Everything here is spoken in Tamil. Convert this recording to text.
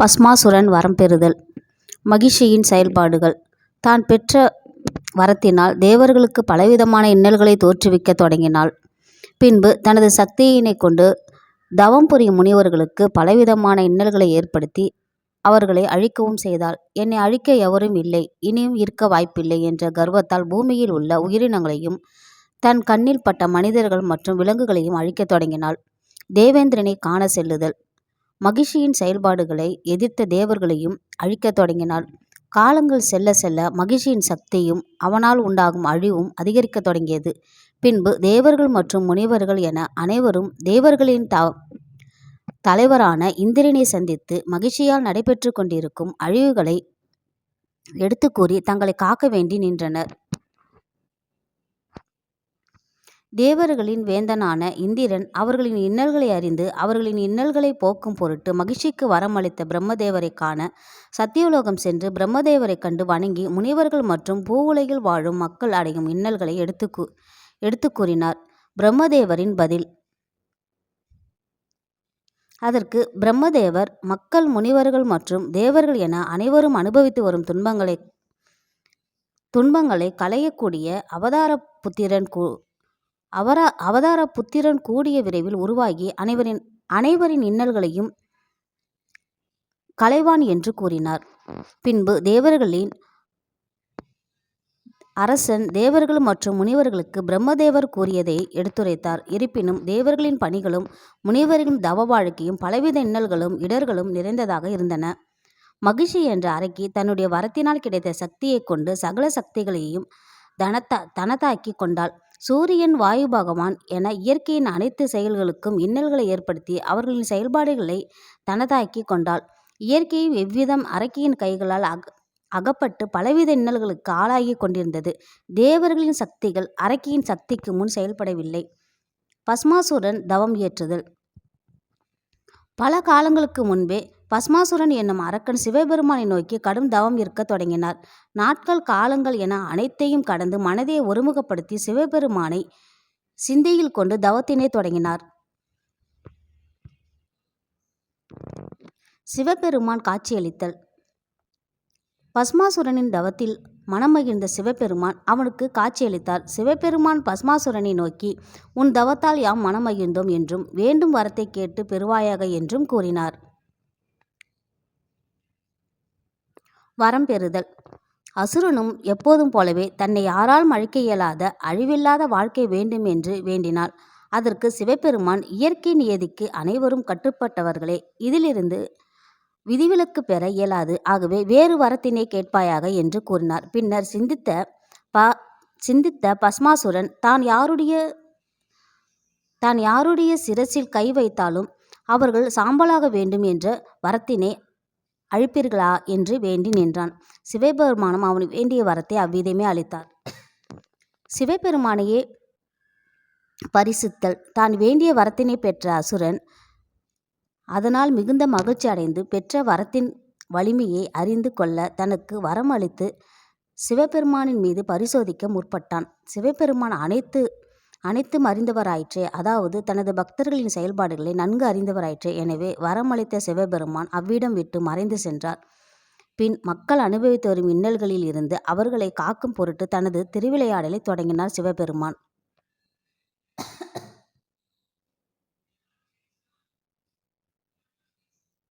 பஸ்மாசுரன் வரம் பெறுதல். மகிஷியின் செயல்பாடுகள். தான் பெற்ற வரத்தினால் தேவர்களுக்கு பலவிதமான இன்னல்களை தோற்றுவிக்க தொடங்கினாள். பின்பு தனது சக்தியினைக் கொண்டு தவம் புரியும் முனிவர்களுக்கு பலவிதமான இன்னல்களை ஏற்படுத்தி அவர்களை அழிக்கவும் செய்தாள். என்னை அழிக்க எவரும் இல்லை. இனியும் இருக்க வாய்ப்பில்லை என்ற கர்வத்தால் பூமியில் உள்ள உயிரினங்களையும் தன் கண்ணில் பட்ட மனிதர்கள் மற்றும் விலங்குகளையும் அழிக்கத் தொடங்கினாள். தேவேந்திரனை காண செல்லுதல். மகிஷியின் செயல்பாடுகளை எதிர்த்த தேவர்களையும் அழிக்கத் தொடங்கினாள். காலங்கள் செல்ல செல்ல மகிஷியின் சக்தியும் அவனால் உண்டாகும் அழிவும் அதிகரிக்கத் தொடங்கியது. பின்பு தேவர்கள் மற்றும் முனிவர்கள் என அனைவரும் தேவர்களின் த தலைவரான இந்திரனை சந்தித்து மகிழ்ச்சியால் நடைபெற்று கொண்டிருக்கும் அழிவுகளை எடுத்து கூறி தங்களை காக்க வேண்டி நின்றனர். தேவர்களின் வேந்தனான இந்திரன் அவர்களின் இன்னல்களை அறிந்து அவர்களின் இன்னல்களை போக்கும் பொருட்டு மகிழ்ச்சிக்கு வரமளித்த பிரம்மதேவரை காண சத்தியலோகம் சென்று பிரம்மதேவரை கண்டு வணங்கி முனிவர்கள் மற்றும் பூவுலகில் வாழும் மக்கள் அடையும் இன்னல்களை எடுத்து எடுத்து கூறினார். பிரம்மதேவரின் பதில். அதற்கு பிரம்மதேவர் மக்கள் முனிவர்கள் மற்றும் தேவர்கள் என அனைவரும் அனுபவித்து வரும் துன்பங்களை துன்பங்களை களையக்கூடிய அவதார புத்திரன் கூ அவரா அவதார புத்திரன் கூடிய விரைவில் உருவாகி அனைவரின் அனைவரின் இன்னல்களையும் கலைவான் என்று கூறினார். பின்பு தேவர்களின் அரசன் தேவர்கள் மற்றும் முனிவர்களுக்கு பிரம்மதேவர் கூறியதை எடுத்துரைத்தார். இருப்பினும் தேவர்களின் பணிகளும் முனிவர்களின் தவ வாழ்க்கையும் பலவித இன்னல்களும் இடர்களும் நிறைந்ததாக இருந்தன. மகிஷி என்ற அரக்கி தன்னுடைய வரத்தினால் கிடைத்த சக்தியைக் கொண்டு சகல சக்திகளையும் தனத்தா தனதாக்கி கொண்டாள். சூரியன் வாயு பகவான் என இயற்கையின் அனைத்து செயல்களுக்கும் இன்னல்களை ஏற்படுத்தி அவர்களின் செயல்பாடுகளை தனதாக்கி கொண்டாள். இயற்கையை எவ்விதம் அரக்கியின் கைகளால் அக அகப்பட்டு பலவித இன்னல்களுக்கு ஆளாகி கொண்டிருந்தது. தேவர்களின் சக்திகள் அரக்கியின் சக்திக்கு முன் செயல்படவில்லை. பஸ்மாசுரன் தவம் இயற்றுதல் பல காலங்களுக்கு முன்பே பஸ்மாசுரன் என்னும் அரக்கன் சிவபெருமானை நோக்கி கடும் தவம் இருக்க தொடங்கினார். நாட்கள் காலங்கள் என அனைத்தையும் கடந்து மனதை ஒருமுகப்படுத்தி சிவபெருமானை சிந்தையில் கொண்டு தவத்தினை தொடங்கினார். சிவபெருமான் காட்சியளித்தல். பஸ்மாசுரனின் தவத்தில் மனமகிழ்ந்த சிவபெருமான் அவனுக்கு காட்சியளித்தார். சிவபெருமான் பஸ்மாசுரனை நோக்கி உன் தவத்தால் யாம் மனமகிழ்ந்தோம் என்றும் வேண்டும் வரத்தை கேட்டு பெறுவாயாக என்றும் கூறினார். வரம் பெறுதல். அசுரனும் எப்போதும் போலவே தன்னை யாரால் மழைக்க இயலாத அழிவில்லாத வாழ்க்கை வேண்டும் என்று வேண்டினாள். அதற்கு சிவபெருமான் இயற்கை நியதிக்கு அனைவரும் கட்டுப்பட்டவர்களே இதிலிருந்து விதிவிலக்கு பெற இயலாது. ஆகவே வேறு வரத்தினை கேட்பாயாக என்று கூறினார். பின்னர் சிந்தித்த ப சிந்தித்த பஸ்மாசுரன் தான் யாருடைய தான் யாருடைய சிரசில் கை வைத்தாலும் அவர்கள் சாம்பலாக வேண்டும் என்ற வரத்தினை அழிப்பீர்களா என்று வேண்டி நின்றான். சிவபெருமானும் அவன் வேண்டிய வரத்தை அவ்விதமே அளித்தார். சிவபெருமானையே பரிசுத்தல். தான் வேண்டிய வரத்தினை பெற்ற அசுரன் அதனால் மிகுந்த மகிழ்ச்சி அடைந்து பெற்ற வரத்தின் வலிமையை அறிந்து கொள்ள தனக்கு வரம் அளித்து சிவபெருமானின் மீது பரிசோதிக்க முற்பட்டான். சிவபெருமான் அனைத்து அனைத்தும் அறிந்தவராயிற்றே. அதாவது தனது பக்தர்களின் செயல்பாடுகளை நன்கு அறிந்தவராயிற்றே. எனவே வரமளித்த சிவபெருமான் அவ்விடம் விட்டு மறைந்து சென்றார். பின் மக்கள் அனுபவித்து வரும் இன்னல்களில் இருந்து அவர்களை காக்கும் பொருட்டு தனது திருவிளையாடலை தொடங்கினார் சிவபெருமான்.